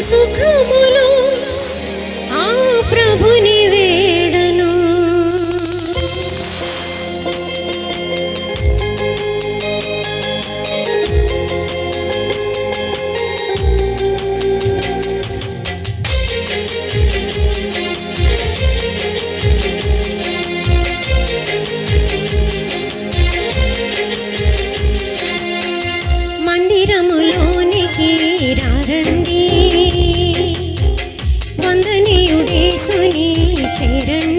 సుఖములు. ఆ ప్రభుని వేడను. మందిరములోనికి రారండి. యేసుని చేరణ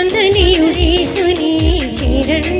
ചന്ദനിയുടെ സുനി ചിരണ്ട